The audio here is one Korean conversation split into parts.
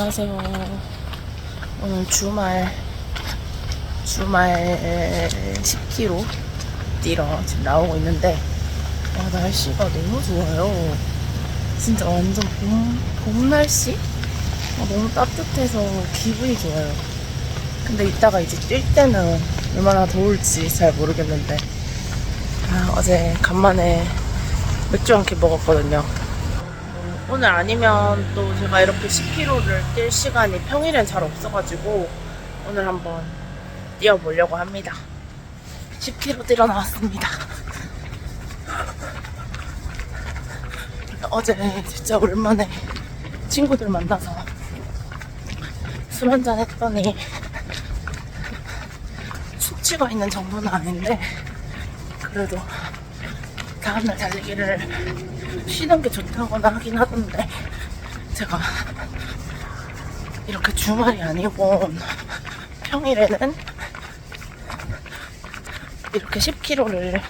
안녕하세요. 오늘 주말 주말 10km 뛰러 지금 나오고 있는데 와 날씨가 너무 좋아요. 진짜 완전 봄, 봄 날씨? 아, 너무 따뜻해서 기분이 좋아요. 근데 이따가 이제 뛸 때는 얼마나 더울지 잘 모르겠는데 아, 어제 간만에 맥주 한 캔 먹었거든요. 오늘 아니면 또 제가 이렇게 10km를 뛸 시간이 평일엔 잘 없어가지고 오늘 한번 뛰어보려고 합니다. 10km 뛰러 나왔습니다. 어제 진짜 오랜만에 친구들 만나서 술 한잔 했더니 숙취가 있는 정도는 아닌데 그래도 다음날 달리기를 쉬는 게 좋다고나 하긴 하던데 제가 이렇게 주말이 아니고 평일에는 이렇게 10km를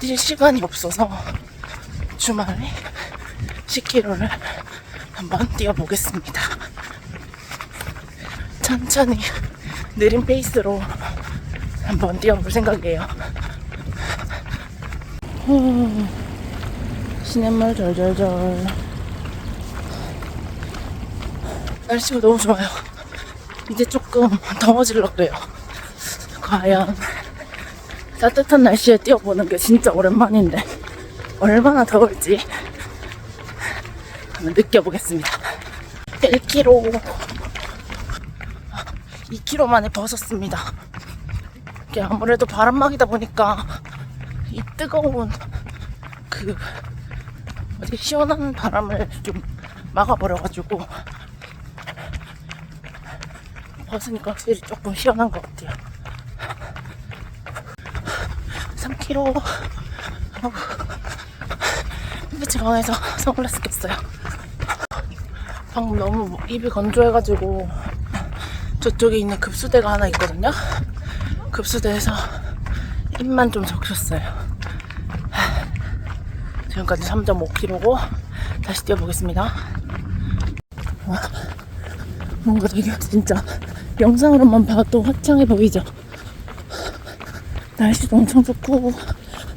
뛸 시간이 없어서 주말에 10km를 한번 뛰어보겠습니다. 천천히 느린 페이스로 한번 뛰어볼 생각이에요. 후. 시냇물 절절절. 날씨가 너무 좋아요. 이제 조금 더워질라 그래요. 과연 따뜻한 날씨에 뛰어보는 게 진짜 오랜만인데 얼마나 더울지 한번 느껴보겠습니다. 1km 2km 만에 벗었습니다. 아무래도 바람막이다 보니까 이 뜨거운 그 어디 시원한 바람을 좀 막아버려가지고 벗으니까 확실히 조금 시원한 것 같아요. 3km 햇빛이 강해서 선글라스 꼈어요. 방금 너무 입이 건조해가지고 저쪽에 있는 급수대가 하나 있거든요. 급수대에서 입만 좀 적셨어요 지금까지 3.5km고 다시 뛰어보겠습니다. 와, 뭔가 되게 진짜 영상으로만 봐도 화창해 보이죠? 날씨도 엄청 좋고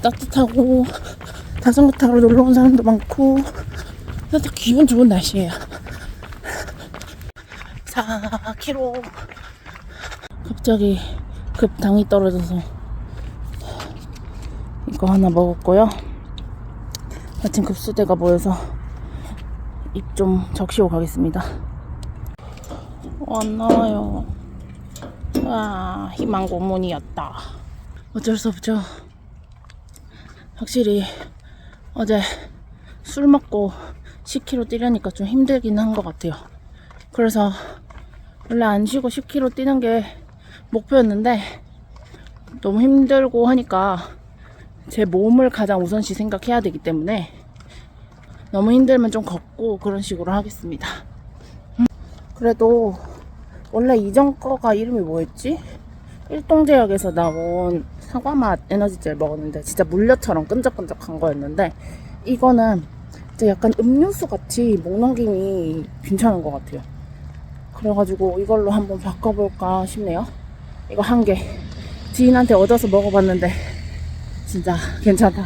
따뜻하고 자전거 타러 놀러 온 사람도 많고 진짜 기분 좋은 날씨예요. 4km 갑자기 급 당이 떨어져서 이거 하나 먹었고요. 마침 급수대가 모여서 입 좀 적시고 가겠습니다. 어, 안 나와요. 아, 희망 고문이었다. 어쩔 수 없죠. 확실히 어제 술 먹고 10km 뛰려니까 좀 힘들긴 한 것 같아요. 그래서 원래 안 쉬고 10km 뛰는 게 목표였는데 너무 힘들고 하니까 제 몸을 가장 우선시 생각해야 되기 때문에 너무 힘들면 좀 걷고 그런 식으로 하겠습니다. 음, 그래도 원래 이전 거가 이름이 뭐였지? 일동제약에서 나온 사과맛 에너지 젤 먹었는데 진짜 물엿처럼 끈적끈적한 거였는데 이거는 진짜 약간 음료수 같이 목 넘김이 괜찮은 것 같아요. 그래가지고 이걸로 한번 바꿔볼까 싶네요. 이거 한 개. 지인한테 얻어서 먹어봤는데 진짜 괜찮다.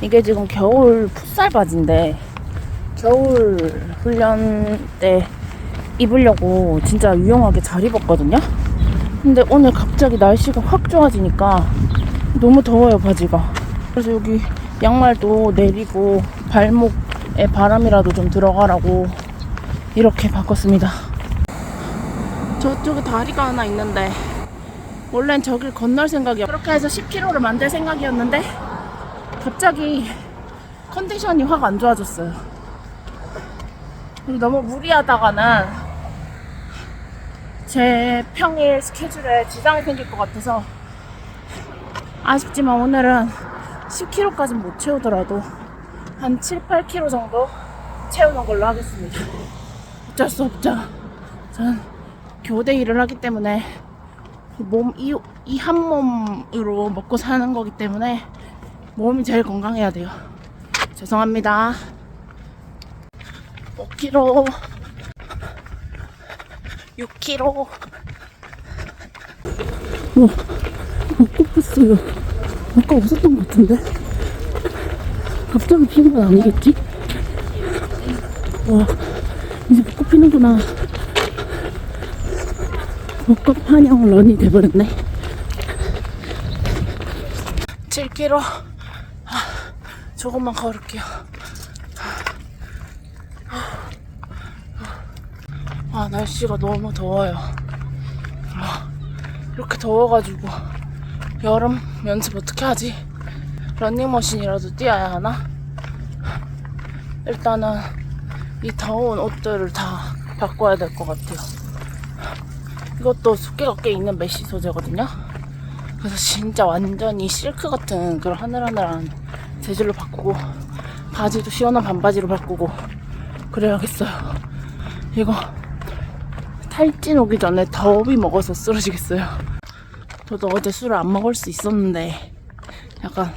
이게 지금 겨울 풋살 바지인데 겨울 훈련 때 입으려고 진짜 유용하게 잘 입었거든요. 근데 오늘 갑자기 날씨가 확 좋아지니까 너무 더워요 바지가. 그래서 여기 양말도 내리고 발목에 바람이라도 좀 들어가라고 이렇게 바꿨습니다. 저쪽에 다리가 하나 있는데 원래는 저길 건널 생각이야. 그렇게 해서 10km를 만들 생각이었는데 갑자기 컨디션이 확 안 좋아졌어요. 너무 무리하다가는 제 평일 스케줄에 지장이 생길 것 같아서 아쉽지만 오늘은 10km까지 못 채우더라도 한 7, 8km 정도 채우는 걸로 하겠습니다. 어쩔 수 없죠. 전 교대 일을 하기 때문에 몸, 이, 이 한 몸으로 먹고 사는 거기 때문에 몸이 제일 건강해야 돼요. 죄송합니다. 5km 6km. 오, 못 뽑혔어요. 아까 없었던 것 같은데? 갑자기 피는 건 아니겠지? 와, 이제 벚꽃 피는구나. 벚꽃 환영 런이 돼버렸네. 7km. 아, 조금만 걸을게요. 아, 날씨가 너무 더워요. 아, 이렇게 더워가지고 여름 연습 어떻게 하지? 런닝머신이라도 뛰어야 하나? 일단은 이 더운 옷들을 다 바꿔야 될 것 같아요. 이것도 두께가 꽤 있는 메쉬 소재거든요. 그래서 진짜 완전히 실크 같은 그런 하늘하늘한 재질로 바꾸고 바지도 시원한 반바지로 바꾸고 그래야겠어요. 이거 탈진 오기 전에 더위 먹어서 쓰러지겠어요. 저도 어제 술을 안 먹을 수 있었는데 약간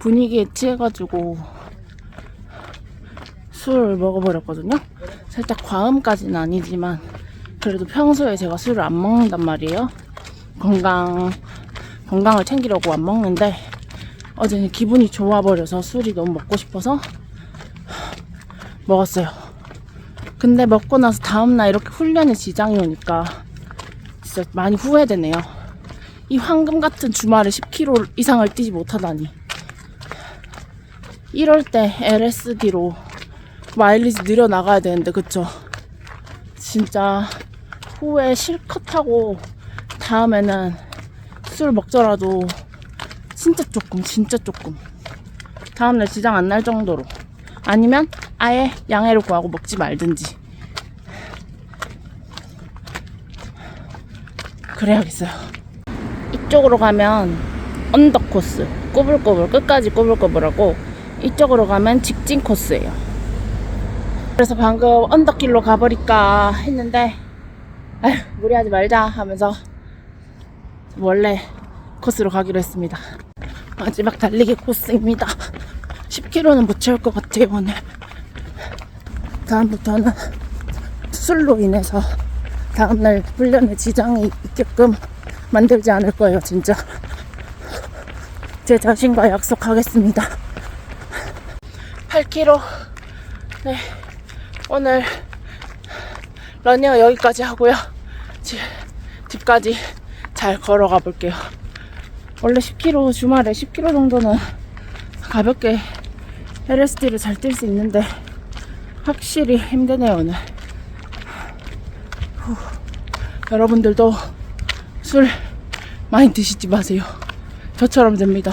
분위기에 취해가지고 술을 먹어버렸거든요. 살짝 과음까지는 아니지만 그래도 평소에 제가 술을 안 먹는단 말이에요. 건강 건강을 챙기려고 안 먹는데 어제는 기분이 좋아버려서 술이 너무 먹고 싶어서 먹었어요. 근데 먹고 나서 다음날 이렇게 훈련에 지장이 오니까 진짜 많이 후회되네요. 이 황금 같은 주말에 10km 이상을 뛰지 못하다니. 이럴 때 LSD로 마일리지 늘려나가야 되는데, 그쵸? 진짜 후회 실컷 하고 다음에는 술 먹더라도 진짜 조금, 진짜 조금. 다음날 지장 안 날 정도로. 아니면 아예 양해를 구하고 먹지 말든지. 그래야겠어요. 이쪽으로 가면 언덕 코스. 꼬불꼬불, 끝까지 꼬불꼬불하고, 이쪽으로 가면 직진 코스예요. 그래서 방금 언덕길로 가버릴까 했는데, 아휴, 무리하지 말자 하면서, 원래 코스로 가기로 했습니다. 마지막 달리기 코스입니다. 10km는 못 채울 것 같아요, 오늘. 다음부터는 술로 인해서 다음날 훈련에 지장이 있게끔 만들지 않을 거예요, 진짜. 제 자신과 약속하겠습니다. 8km. 네. 오늘 러닝 여기까지 하고요. 집, 집까지 잘 걸어가 볼게요. 원래 10km, 주말에 10km 정도는 가볍게 LSD를 잘 뛸 수 있는데 확실히 힘드네요 오늘 후. 여러분들도 술 많이 드시지 마세요 저처럼 됩니다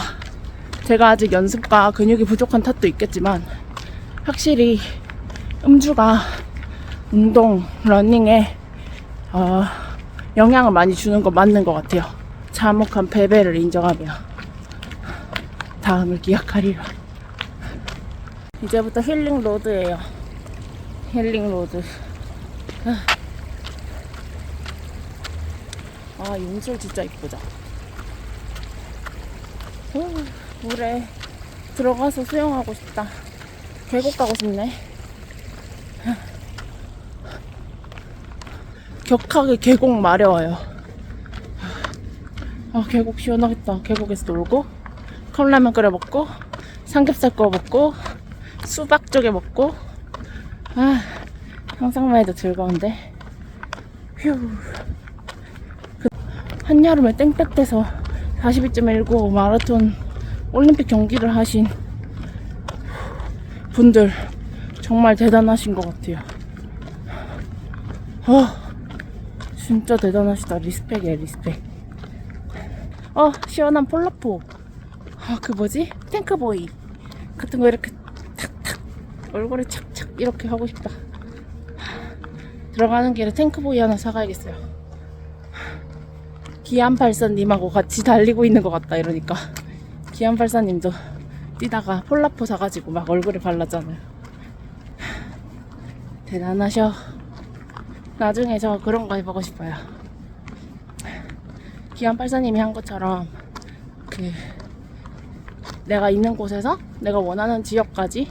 제가 아직 연습과 근육이 부족한 탓도 있겠지만 확실히 음주가 운동, 러닝에 어, 영향을 많이 주는 거 맞는 것 같아요 참혹한 패배를 인정하며 다음을 기약하리라. 이제부터 힐링 로드예요. 힐링 로드. 아, 윤술 진짜 이쁘다. 오, 물에 들어가서 수영하고 싶다. 계곡 가고 싶네. 격하게 계곡 마려워요. 아, 계곡 시원하겠다. 계곡에서 놀고. 컵라면 끓여 먹고 삼겹살 구워 먹고 수박 쪼개 먹고 아 상상만 해도 즐거운데 휴 그, 한여름에 땡볕에서 42.19 마라톤 올림픽 경기를 하신 분들 정말 대단하신 것 같아요 아 진짜 대단하시다 리스펙이야 리스펙 어 시원한 폴라포 아, 그 뭐지? 탱크보이 같은 거 이렇게 탁탁 얼굴에 착착 이렇게 하고 싶다. 들어가는 길에 탱크보이 하나 사가야겠어요. 기안팔사님하고 같이 달리고 있는 것 같다 이러니까 기안팔사님도 뛰다가 폴라포 사가지고 막 얼굴에 발랐잖아요. 대단하셔. 나중에 저 그런 거 해보고 싶어요. 기안 팔사님이 한 것처럼 그 내가 있는 곳에서 내가 원하는 지역까지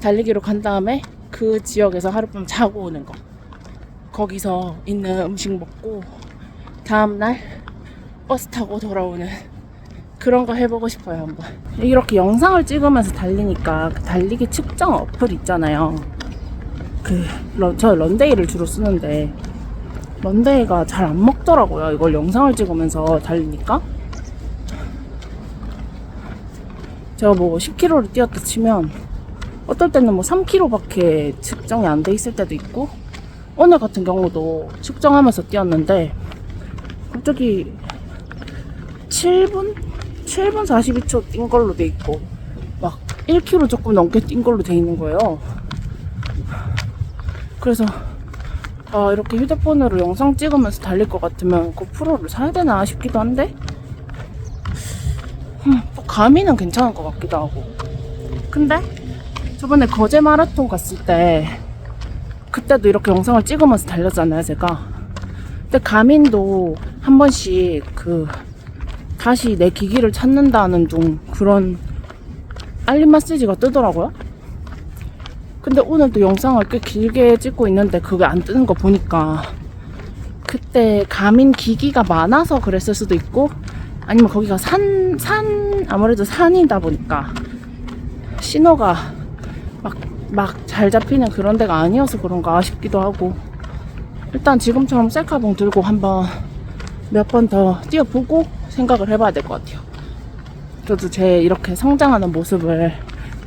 달리기로 간 다음에 그 지역에서 하룻밤 자고 오는 거. 거기서 있는 음식 먹고 다음날 버스 타고 돌아오는 그런 거 해보고 싶어요 한번 이렇게 영상을 찍으면서 달리니까 그 달리기 측정 어플 있잖아요 그 저 런데이를 주로 쓰는데 런데이가 잘 안 먹더라고요 이걸 영상을 찍으면서 달리니까 제가 뭐 10km를 뛰었다 치면 어떨 때는 뭐 3km밖에 측정이 안 돼 있을 때도 있고 오늘 같은 경우도 측정하면서 뛰었는데 갑자기 7분? 7분 42초 뛴 걸로 돼 있고 막 1km 조금 넘게 뛴 걸로 돼 있는 거예요. 그래서 아 이렇게 휴대폰으로 영상 찍으면서 달릴 것 같으면 고프로를 사야 되나 싶기도 한데 음, 또 가미는 괜찮을 것 같기도 하고 근데 저번에 거제 마라톤 갔을 때 그때도 이렇게 영상을 찍으면서 달렸잖아요 제가 근데 가민도 한 번씩 그 다시 내 기기를 찾는다는 좀 그런 알림 메시지가 뜨더라고요. 근데 오늘도 영상을 꽤 길게 찍고 있는데 그게 안 뜨는 거 보니까 그때 가민 기기가 많아서 그랬을 수도 있고 아니면 거기가 산, 산, 아무래도 산이다 보니까 신호가 막, 막 잘 잡히는 그런 데가 아니어서 그런가 싶기도 하고 일단 지금처럼 셀카봉 들고 한번 몇 번 더 뛰어보고 생각을 해봐야 될 것 같아요. 저도 제 이렇게 성장하는 모습을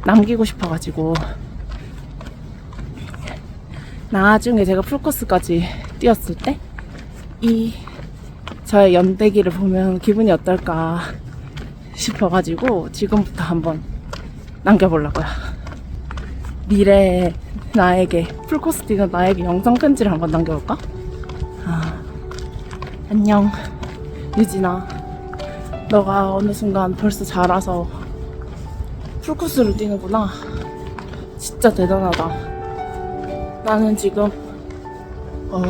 남기고 싶어가지고 나중에 제가 풀코스까지 뛰었을 때 이 저의 연대기를 보면 기분이 어떨까 싶어가지고 지금부터 한번 남겨보려고요. 미래의 나에게 풀코스 뛰는 나에게 영상 편지를 한번 남겨볼까? 아, 안녕 유진아 너가 어느 순간 벌써 자라서 풀코스를 뛰는구나 진짜 대단하다 나는 지금 어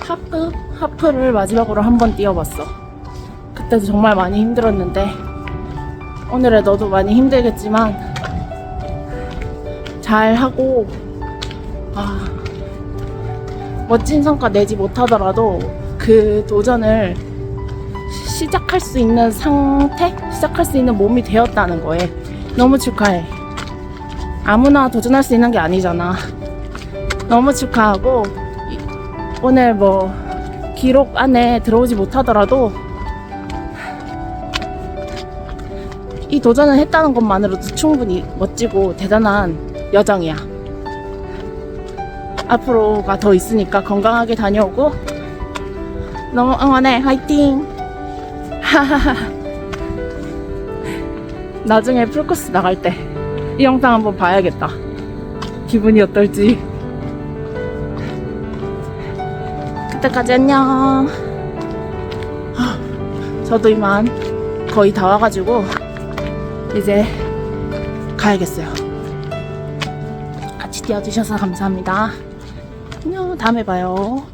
하프? 하프를 마지막으로 한 번 뛰어봤어 그때도 정말 많이 힘들었는데 오늘의 너도 많이 힘들겠지만 잘 하고 아, 멋진 성과 내지 못하더라도 그 도전을 시- 시작할 수 있는 상태, 시작할 수 있는 몸이 되었다는 거에 너무 축하해. 아무나 도전할 수 있는 게 아니잖아. 너무 축하하고 이- 오늘 뭐 기록 안에 들어오지 못하더라도 이 도전을 했다는 것만으로도 충분히 멋지고 대단한 여정이야. 앞으로가 더 있으니까 건강하게 다녀오고 너무 응원해. 화이팅! 나중에 풀코스 나갈 때 이 영상 한번 봐야겠다. 기분이 어떨지 그때까지 안녕. 하, 저도 이만 거의 다 와가지고 이제 가야겠어요. 같이 뛰어주셔서 감사합니다. 안녕. 다음에 봐요